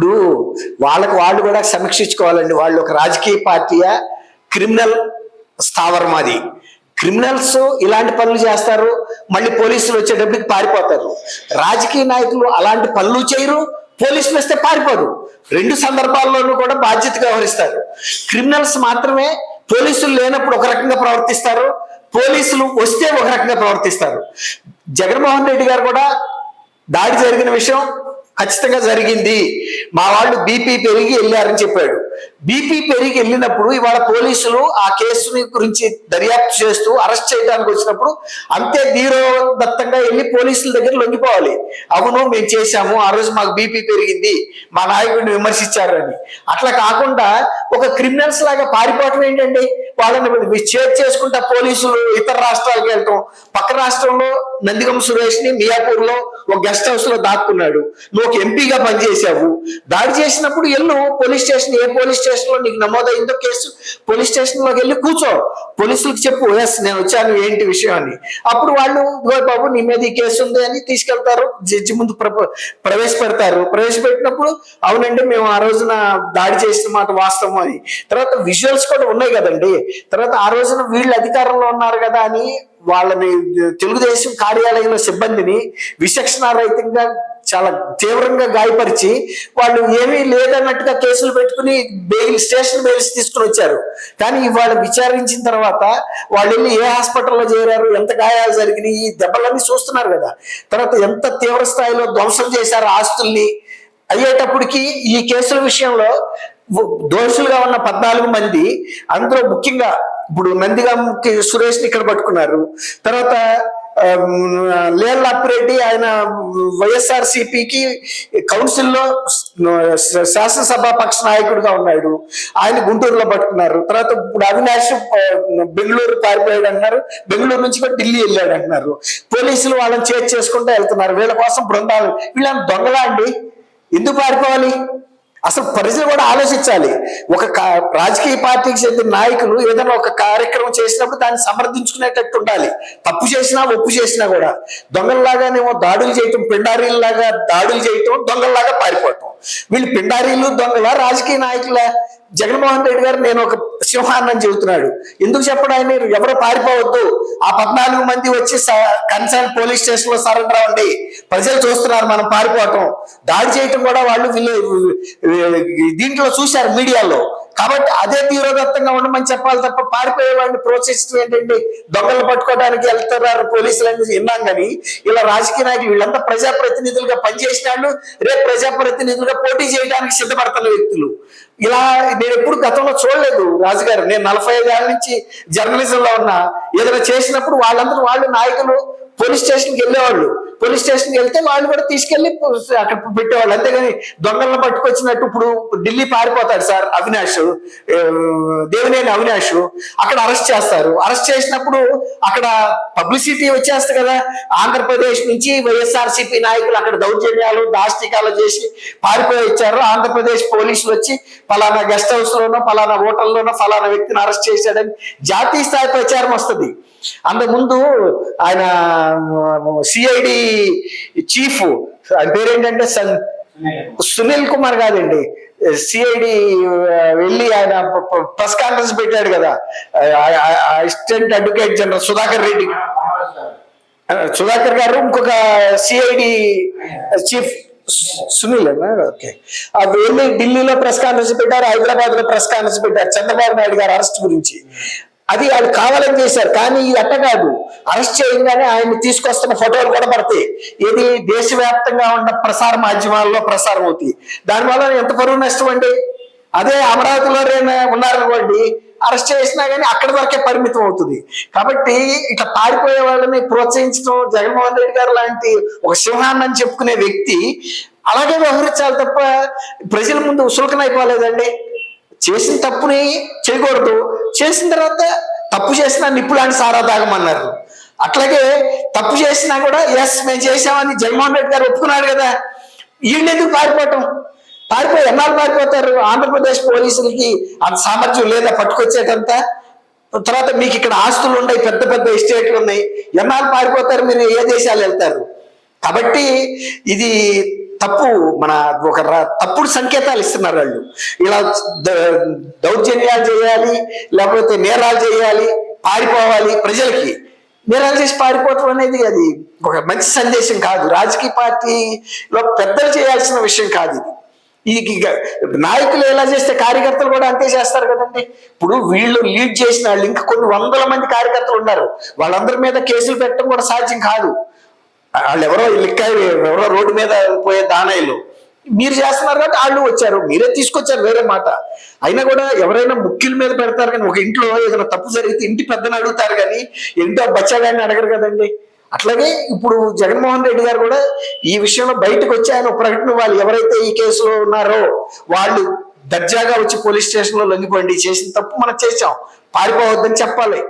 ఇప్పుడు వాళ్ళకు వాళ్ళు కూడా సమీక్షించుకోవాలండి. వాళ్ళు ఒక రాజకీయ పార్టీయా క్రిమినల్ స్థావరం అది క్రిమినల్స్ ఇలాంటి పనులు చేస్తారు మళ్ళీ పోలీసులు వచ్చేటప్పటికి పారిపోతారు. రాజకీయ నాయకులు అలాంటి పనులు చేయరు పోలీసులు వస్తే పారిపోరు. రెండు సందర్భాల్లోనూ కూడా బాధ్యతగా వ్యవహరిస్తారు. క్రిమినల్స్ మాత్రమే పోలీసులు లేనప్పుడు ఒక రకంగా ప్రవర్తిస్తారు పోలీసులు వస్తే ఒక రకంగా ప్రవర్తిస్తారు. జగన్మోహన్ రెడ్డి గారు కూడా దాడి జరిగిన విషయం ఖచ్చితంగా జరిగింది. మా వాళ్ళు బీపీ పెరిగి వెళ్ళారని చెప్పాడు. బీపీ పెరిగి వెళ్ళినప్పుడు ఇవాళ పోలీసులు ఆ కేసుని గురించి దర్యాప్తు చేస్తూ అరెస్ట్ చేయడానికి వచ్చినప్పుడు అంతే ధీరోదత్తంగా వెళ్ళి పోలీసుల దగ్గర లొంగిపోవాలి. అవును మేము చేశాము ఆ రోజు మాకు బీపీ పెరిగింది మా నాయకుడిని విమర్శించారని. అట్లా కాకుండా ఒక క్రిమినల్స్ లాగా పారిపోవటం ఏంటండి? వాళ్ళని చేర్ చేసుకుంటా పోలీసులు ఇతర రాష్ట్రాలకు వెళ్ళటం పక్క రాష్ట్రంలో నందిగం సురేష్ని మియాపూర్లో ఒక గెస్ట్ హౌస్లో దాక్కున్నాడు. నువ్వు ఒక ఎంపీగా పనిచేసావు. దాడి చేసినప్పుడు వెళ్ళు పోలీస్ స్టేషన్ ఏ పోలీస్ స్టేషన్లో నీకు నమోదైందో కేసు పోలీస్ స్టేషన్లోకి వెళ్ళి కూర్చో. పోలీసులకు చెప్పు ఎస్ నేను వచ్చాను ఏంటి విషయం అని. అప్పుడు వాళ్ళు బాబు నీ మీద ఈ కేసు ఉంది అని తీసుకెళ్తారు. జడ్జి ముందు ప్రవేశపెడతారు. ప్రవేశపెట్టినప్పుడు అవునండి మేము ఆ రోజున దాడి చేసిన మాట వాస్తవం అని. తర్వాత విజువల్స్ కూడా ఉన్నాయి కదండి. తర్వాత ఆ రోజున వీళ్ళు అధికారంలో ఉన్నారు కదా అని వాళ్ళని తెలుగుదేశం కార్యాలయంలో సిబ్బందిని విచక్షణారహితంగా చాలా తీవ్రంగా గాయపరిచి వాళ్ళు ఏమీ లేదన్నట్టుగా కేసులు పెట్టుకుని బెయిల్ స్టేషన్ బెయిల్స్ తీసుకుని వచ్చారు. కానీ ఇవాళ విచారించిన తర్వాత వాళ్ళు వెళ్ళి ఏ హాస్పిటల్లో చేరారు ఎంత గాయాలు జరిగినాయి ఈ దెబ్బలన్నీ చూస్తున్నారు కదా. తర్వాత ఎంత తీవ్ర స్థాయిలో ధ్వంసం చేశారు ఆస్తుల్ని అయ్యేటప్పటికి ఈ కేసుల విషయంలో దోషులుగా ఉన్న పద్నాలుగు మంది అందులో ముఖ్యంగా ఇప్పుడు నందిగాంకి సురేష్ని ఇక్కడ పట్టుకున్నారు. తర్వాత లేల్ అప్పిరెడ్డి ఆయన వైఎస్ఆర్ సిపికి కౌన్సిల్లో శాసనసభ పక్ష నాయకుడిగా ఉన్నాడు. ఆయన గుంటూరులో పట్టుకున్నారు. తర్వాత ఇప్పుడు అవినాష్ బెంగళూరు పారిపోయాడు అంటున్నారు. బెంగళూరు నుంచి కూడా ఢిల్లీ వెళ్ళాడు అంటున్నారు. పోలీసులు వాళ్ళని చేర్చేసుకుంటూ వెళ్తున్నారు. వీళ్ళ కోసం బృందాలు వీళ్ళని దొంగలా అండి? ఎందుకు పారిపోవాలి? అసలు ప్రజలు కూడా ఆలోచించాలి. ఒక రాజకీయ పార్టీకి చెందిన నాయకులు ఏదైనా ఒక కార్యక్రమం చేసినప్పుడు దాన్ని సమర్థించుకునేటట్టు ఉండాలి. తప్పు చేసినా ఒప్పు చేసినా కూడా. దొంగల్లాగానేమో దాడులు చేయటం పిండారీల్లాగా దాడులు చేయటం దొంగల్లాగా పారిపోవటం. వీళ్ళు పిండారీలు దొంగల రాజకీయ నాయకుల? జగన్మోహన్ రెడ్డి గారు నేను ఒక సింహాన్నం చెబుతున్నాడు. ఎందుకు చెప్పడం ఆయన? ఎవరు పారిపోవద్దు. ఆ పద్నాలుగు మంది వచ్చి కన్సర్న్ పోలీస్ స్టేషన్లో సరెండర్ అవ్వండి. ప్రజలు చూస్తున్నారు మనం పారిపోవటం. దాడి చేయటం కూడా వాళ్ళు వీళ్ళు దీంట్లో చూశారు మీడియాలో. కాబట్టి అదే తీవ్రదత్తంగా ఉండమని చెప్పాలి తప్ప పారిపోయే వాడిని ప్రోత్సహించడం ఏంటండి దొంగలు పట్టుకోవడానికి వెళ్తున్నారు పోలీసులు అని విన్నాం కానీ ఇలా రాజకీయ నాయకులు వీళ్ళంతా ప్రజాప్రతినిధులుగా పనిచేసిన వాళ్ళు రేపు ప్రజాప్రతినిధులుగా పోటీ చేయడానికి సిద్ధపడుతున్న వ్యక్తులు. ఇలా నేను ఎప్పుడు గతంలో చూడలేదు రాజుగారు. నేను నలభై ఐదు ఏళ్ళ నుంచి జర్నలిజంలో ఉన్నా. ఏదైనా చేసినప్పుడు వాళ్ళందరూ వాళ్ళు నాయకులు పోలీస్ స్టేషన్కి వెళ్ళేవాళ్ళు. పోలీస్ స్టేషన్కి వెళ్తే వాళ్ళు కూడా తీసుకెళ్ళి అక్కడ పెట్టేవాళ్ళు. అంతేగాని దొంగలను పట్టుకొచ్చినట్టు ఇప్పుడు ఢిల్లీ పారిపోతాడు సార్ అవినాష్. దేవినేని అవినాష్ అక్కడ అరెస్ట్ చేస్తారు. అరెస్ట్ చేసినప్పుడు అక్కడ పబ్లిసిటీ వచ్చేస్తుంది కదా. ఆంధ్రప్రదేశ్ నుంచి వైఎస్ఆర్సీపీ నాయకులు అక్కడ దౌర్జన్యాలు దాష్టికాలు చేసి పారిపోయి వచ్చారు. ఆంధ్రప్రదేశ్ పోలీసులు వచ్చి పలానా గెస్ట్ హౌస్ లోనో పలానా హోటల్లోనో ఫలానా వ్యక్తిని అరెస్ట్ చేశాడని జాతీయ స్థాయి ప్రచారం వస్తుంది. అంతకుముందు ఆయన సిఐడి చీఫ్. ఆయన పేరేంటంటే సన్ సునీల్ కుమార్ కాదండి. సిఐడి వెళ్ళి ఆయన ప్రెస్ కాన్ఫరెన్స్ పెట్టాడు కదా. Assistant advocate general Sudhakar Reddy. Sudhakar garu ఇంకొక సిఐడి చీఫ్ సునీల్ ఓకే. ఆ వెళ్ళి ఢిల్లీలో ప్రెస్ కాన్ఫరెన్స్ పెట్టారు హైదరాబాద్లో ప్రెస్ కాన్ఫరెన్స్ పెట్టారు. చంద్రబాబు నాయుడు గారు అరెస్ట్ గురించి. అది వాళ్ళు కావాలని చేశారు కానీ ఇది అట్ట కాదు. అరెస్ట్ చేయగానే ఆయన తీసుకొస్తున్న ఫోటోలు కూడా పడతాయి. ఇది దేశవ్యాప్తంగా ఉన్న ప్రసార మాధ్యమాల్లో ప్రసారం అవుతాయి. దానివల్ల ఎంత పరువు నష్టం అండి? అదే అమరావతిలో ఉన్నారనుకోండి అరెస్ట్ చేసినా కానీ అక్కడి వరకే పరిమితం అవుతుంది. కాబట్టి ఇట్లా పారిపోయే వాళ్ళని ప్రోత్సహించడం జగన్మోహన్ రెడ్డి గారు లాంటి ఒక సింహాన్ని అని చెప్పుకునే వ్యక్తి అలాగే వ్యవహరించాలి తప్ప ప్రజల ముందు ఉసులకనైపోలేదండి చేసిన తప్పుని చేయకూడదు. చేసిన తర్వాత తప్పు చేసిన నిప్పులాంటి సారా తాగమన్నారు. అట్లాగే తప్పు చేసినా కూడా ఎస్ మేము చేసామని జగన్మోహన్ రెడ్డి గారు ఒప్పుకున్నాడు కదా. ఎందుకు పారిపోవటం? పారిపోయి ఎన్నాళ్ళు పారిపోతారు? ఆంధ్రప్రదేశ్ పోలీసులకి అంత సామర్థ్యం లేదా పట్టుకొచ్చేటంత? తర్వాత మీకు ఇక్కడ ఆస్తులు ఉన్నాయి పెద్ద పెద్ద ఎస్టేట్లు ఉన్నాయి. ఎన్నాళ్ళు పారిపోతారు? మీరు ఏ దేశాలు వెళ్తారు? కాబట్టి ఇది తప్పు మన ఒక తప్పుడు సంకేతాలు ఇస్తున్నారు వాళ్ళు. ఇలా ద- దౌర్జన్యాలు చేయాలి లేకపోతే నేరాలు చేయాలి పారిపోవాలి ప్రజలకి. నేరాలు చేసి పారిపోవటం అనేది అది ఒక మంచి సందేశం కాదు. రాజకీయ పార్టీలో పెద్దలు చేయాల్సిన విషయం కాదు ఇది. ఈ నాయకులు ఎలా చేస్తే కార్యకర్తలు కూడా అంతే చేస్తారు కదండి. ఇప్పుడు వీళ్ళు లీడ్ చేసిన వాళ్ళు ఇంకా కొన్ని వందల మంది కార్యకర్తలు ఉన్నారు. వాళ్ళందరి మీద కేసులు పెట్టడం కూడా సాధ్యం కాదు. వాళ్ళు ఎవరో లిక్కాయి ఎవరో రోడ్డు మీద పోయే దానాయిలు. మీరు చేస్తున్నారు కాబట్టి వాళ్ళు వచ్చారు. మీరే తీసుకొచ్చారు వేరే మాట. అయినా కూడా ఎవరైనా ముఖ్యుల మీద పెడతారు కానీ ఒక ఇంట్లో ఏదైనా తప్పు జరిగితే ఇంటి పెద్దని అడుగుతారు కానీ ఎంతో బచ్చాగాన్ని అడగరు కదండి. అట్లాగే ఇప్పుడు జగన్మోహన్ రెడ్డి గారు కూడా ఈ విషయంలో బయటకు వచ్చి ఆయన ప్రకటన వాళ్ళు ఎవరైతే ఈ కేసులో ఉన్నారో వాళ్ళు దర్జాగా వచ్చి పోలీస్ స్టేషన్లో లొంగిపోండి చేసిన తప్పు మనం చేసాం పారిపోవద్దని చెప్పాలి.